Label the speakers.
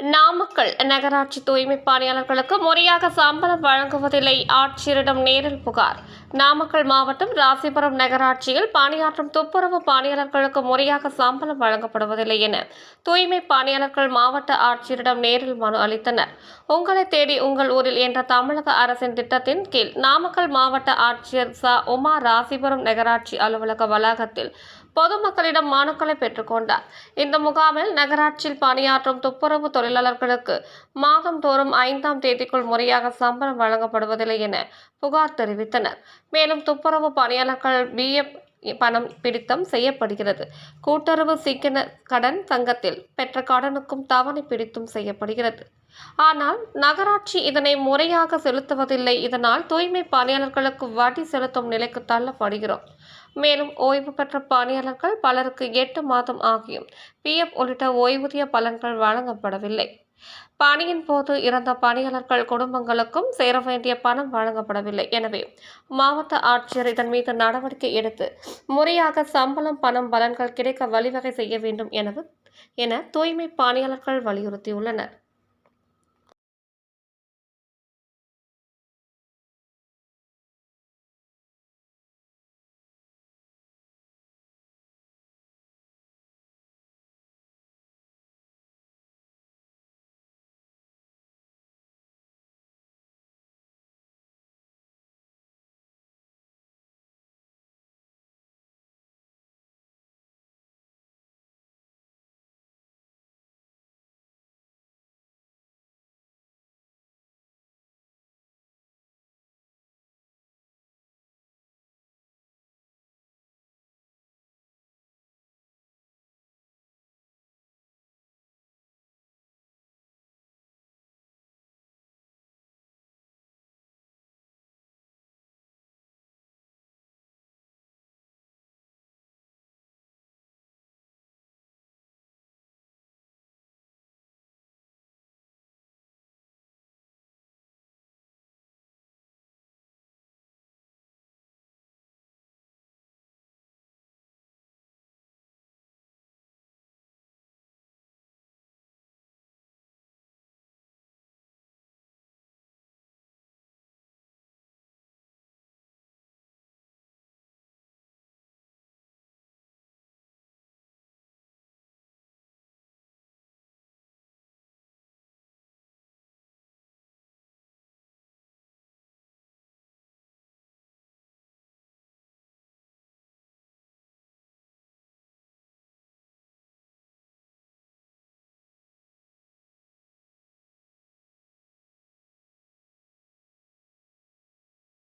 Speaker 1: நாமக்கல் நகராட்சி தூய்மை பணியாளர்களுக்கு முறையாக சம்பளம் வழங்குவதில்லை. ஆட்சியரிடம் நேரில் புகார். நாமக்கல் மாவட்டம் ராசிபுரம் நகராட்சியில் பணியாற்றும் துப்புரவு பணியாளர்களுக்கு முறையாக சம்பளம் வழங்கப்படுவதில்லை என தூய்மை பணியாளர்கள் மாவட்ட ஆட்சியரிடம் நேரில் மனு அளித்தனர். உங்களை தேடி உங்கள் ஊரில் என்ற தமிழக அரசின் திட்டத்தின் கீழ் நாமக்கல் மாவட்ட ஆட்சியர் ச. உமா ராசிபுரம் நகராட்சி அலுவலக வளாகத்தில் பொதுமக்களிடம் மனுக்களை பெற்றுக்கொண்டார் இந்த முகாமில் நகராட்சியில் பணியாற்றும் துப்புரவு தொழிலாளர்களுக்கு மாதந்தோறும் ஐந்தாம் தேதிக்குள் முறையாக சம்பளம் வழங்கப்படுவதில்லை என புகார் தெரிவித்தனர். மேலும் துப்புரவு பணியாளர்கள் பிஎஃப் பணம் பிடித்தம் செய்யப்படுகிறது. கூட்டுறவு சிக்கன கடன் சங்கத்தில் பெற்ற கடனுக்கும் தவணை பிடித்தும் செய்யப்படுகிறது. ஆனால் நகராட்சி இதனை முறையாக செலுத்துவதில்லை. இதனால் தூய்மை பணியாளர்களுக்கு வட்டி செலுத்தும் நிலைக்கு தள்ளப்படுகிறோம். மேலும் ஓய்வு பெற்ற பணியாளர்கள் பலருக்கு எட்டு மாதம் ஆகியும் பிஎஃப் உள்ளிட்ட ஓய்வூதிய பலன்கள் வழங்கப்படவில்லை. பணியின் போது இறந்த பணியாளர்கள் குடும்பங்களுக்கும் சேர வேண்டிய பணம் வழங்கப்படவில்லை. எனவே மாவட்ட ஆட்சியர் இதன் மீது நடவடிக்கை எடுத்து முறையாக சம்பளம் பணம் பலன்கள் கிடைக்க வழிவகை செய்ய வேண்டும் எனவும் என தூய்மை பணியாளர்கள் வலியுறுத்தியுள்ளனர்.